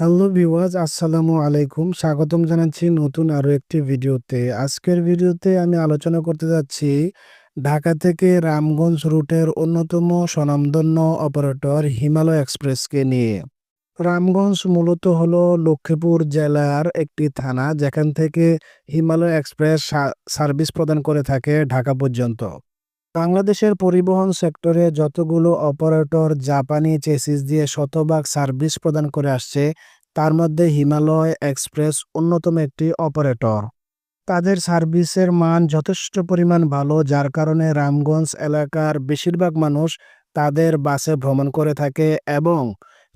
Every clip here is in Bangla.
হ্যালো ভিউয়ার্স, আসসালামু আলাইকুম। স্বাগতম জানাচ্ছি নতুন আরও একটি ভিডিওতে। আজকের ভিডিওতে আমি আলোচনা করতে যাচ্ছি ঢাকা থেকে রামগঞ্জ রুটের অন্যতম স্বনামধন্য অপারেটর হিমালয় এক্সপ্রেসকে নিয়ে। রামগঞ্জ মূলত হলো লক্ষ্মীপুর জেলার একটি থানা, যেখান থেকে হিমালয় এক্সপ্রেস সার্ভিস প্রদান করে থাকে ঢাকা পর্যন্ত। বাংলাদেশের পরিবহন সেক্টরে যতগুলো অপারেটর জাপানি চেসিস দিয়ে শতভাগ সার্ভিস প্রদান করে আসছে, তার মধ্যে হিমালয় এক্সপ্রেস অন্যতম একটি অপারেটর। তাদের সার্ভিসের মান যথেষ্ট পরিমাণ ভালো, যার কারণে রামগঞ্জ এলাকার বেশিরভাগ মানুষ তাদের বাসে ভ্রমণ করে থাকে এবং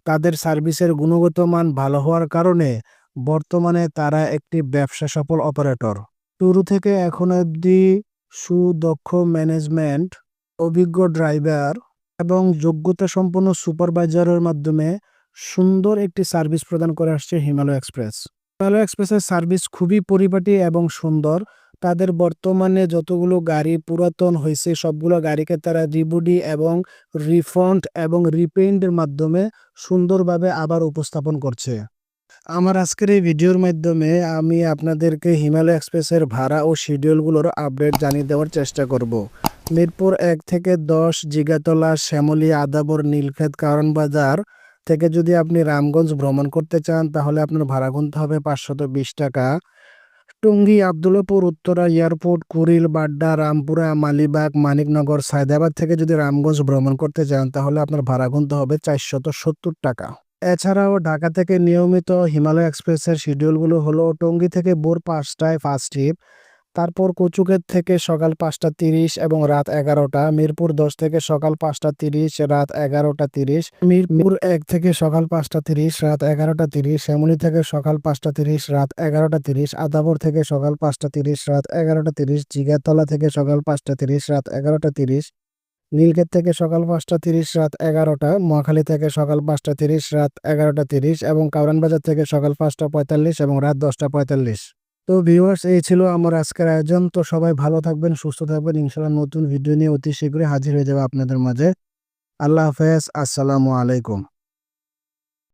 তাদের সার্ভিসের গুণগত মান ভালো হওয়ার কারণে বর্তমানে তারা একটি ব্যবসা সফল অপারেটর। শুরু থেকে এখন অবধি সুদক্ষ ম্যানেজমেন্ট, অভিজ্ঞ ড্রাইভার এবং যোগ্যতা সম্পন্ন সুপারভাইজারের মাধ্যমে সুন্দর একটি সার্ভিস প্রদান করে আসছে হিমালয় এক্সপ্রেস। হিমালয় এক্সপ্রেসের সার্ভিস খুবই পরিপাটি এবং সুন্দর। তাদের বর্তমানে যতগুলো গাড়ি পুরাতন হয়েছে, সবগুলো গাড়িকে তারা রিবডি এবং রিফন্ড এবং রিপেইন্টের মাধ্যমে সুন্দরভাবে আবার উপস্থাপন করছে। আমার আজকের এই ভিডিওর মাধ্যমে আমি আপনাদেরকে হিমালয় এক্সপ্রেসের ভাড়া ও শিডিউলগুলোর আপডেট জানিয়ে দেওয়ার চেষ্টা করব। মিরপুর এক থেকে দশ, জিগাতলা, শ্যামলী, আদাবর, নীলক্ষেত, কারণ বাজার থেকে যদি আপনি রামগঞ্জ ভ্রমণ করতে চান, তাহলে আপনার ভাড়া গুনতে হবে পাঁচশত বিশ টাকা। টঙ্গী, আবদুল্লাপুর, উত্তরা, এয়ারপোর্ট কুরিল বাড্ডা, রামপুরা, মালিবাগ, মানিকনগর, সায়দাবাদ থেকে যদি রামগঞ্জ ভ্রমণ করতে চান, তাহলে আপনার ভাড়া গুনতে হবে চারশত সত্তর টাকা। এছাড়াও ঢাকা থেকে নিয়মিত হিমালয় এক্সপ্রেসের শিডিউলগুলো হলো টঙ্গী থেকে ভোর পাঁচটায় ফার্স্ট ট্রিপ, তারপর কচুকের থেকে সকাল পাঁচটা তিরিশ এবং রাত এগারোটা, মিরপুর দশ থেকে সকাল পাঁচটা তিরিশ, রাত এগারোটা তিরিশ, মিরপুর এক থেকে সকাল পাঁচটা তিরিশ, রাত এগারোটা তিরিশ, শ্যামলী থেকে সকাল পাঁচটা তিরিশ, রাত এগারোটা তিরিশ, আদাবর থেকে সকাল পাঁচটা তিরিশ, রাত এগারোটা তিরিশ, জিগাতলা থেকে সকাল পাঁচটা তিরিশ, রাত এগারোটা তিরিশ। নীলক্ষেত থেকে সকাল পাঁচটা তিরিশ, রাত এগারোটা, মহাখালী থেকে সকাল পাঁচটা তিরিশ, রাত এগারোটা তিরিশ এবং কাউরানবাজার থেকে সকাল পাঁচটা পঁয়তাল্লিশ এবং রাত দশটা পঁয়তাল্লিশ। তো ভিউয়ার্স, এই ছিল আমার আজকের আয়োজন। তো সবাই ভালো থাকবেন, সুস্থ থাকবেন। ইনশাল্লাহ নতুন ভিডিও নিয়ে অতি শীঘ্রই হাজির হয়ে যাবে আপনাদের মাঝে। আল্লাহ হাফেজ। আসসালামু আলাইকুম।